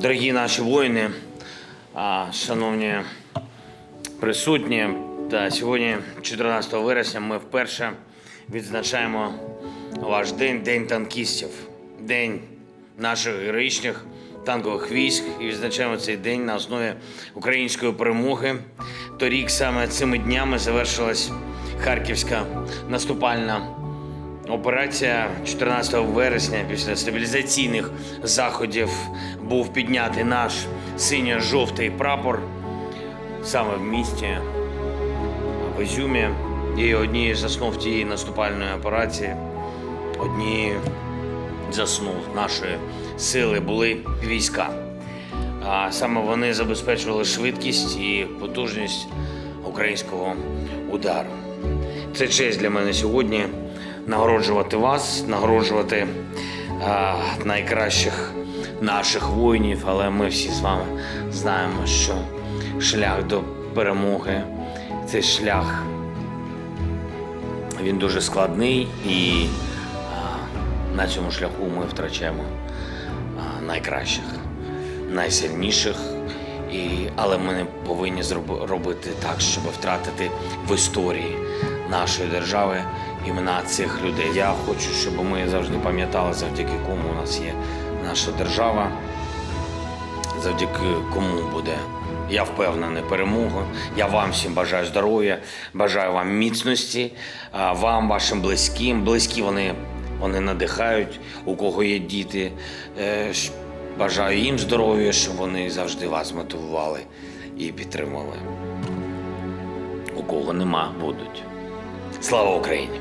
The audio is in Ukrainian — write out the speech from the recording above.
Дорогі наші воїни, шановні присутні, та сьогодні, 14 вересня, ми вперше відзначаємо ваш день, День танкістів, День наших героїчних танкових військ. І відзначаємо цей день на основі української перемоги. Торік саме цими днями завершилась Харківська наступальна Операція 14 вересня після стабілізаційних заходів був піднятий наш синьо-жовтий прапор саме в місті в Ізюмі. І однією з основ тієї наступальної операції, однією з основ нашої сили були війська. А саме вони забезпечували швидкість і потужність українського удару. Це честь для мене сьогодні нагороджувати вас, нагороджувати а, найкращих наших воїнів, але ми всі з вами знаємо, що шлях до перемоги це шлях. Він дуже складний і на цьому шляху ми втрачаємо найкращих, найсильніших. І, але ми не повинні робити так, щоб втратити в історії нашої держави імена цих людей. Я хочу, щоб ми завжди пам'ятали, завдяки кому у нас є наша держава, завдяки кому буде. Я впевнений перемога. Я вам всім бажаю здоров'я, бажаю вам міцності, вам, вашим близьким. Близькі вони, вони надихають, у кого є діти. Е, Бажаю їм здоров'я, щоб вони завжди вас мотивували і підтримували. У кого нема, будуть. Слава Україні!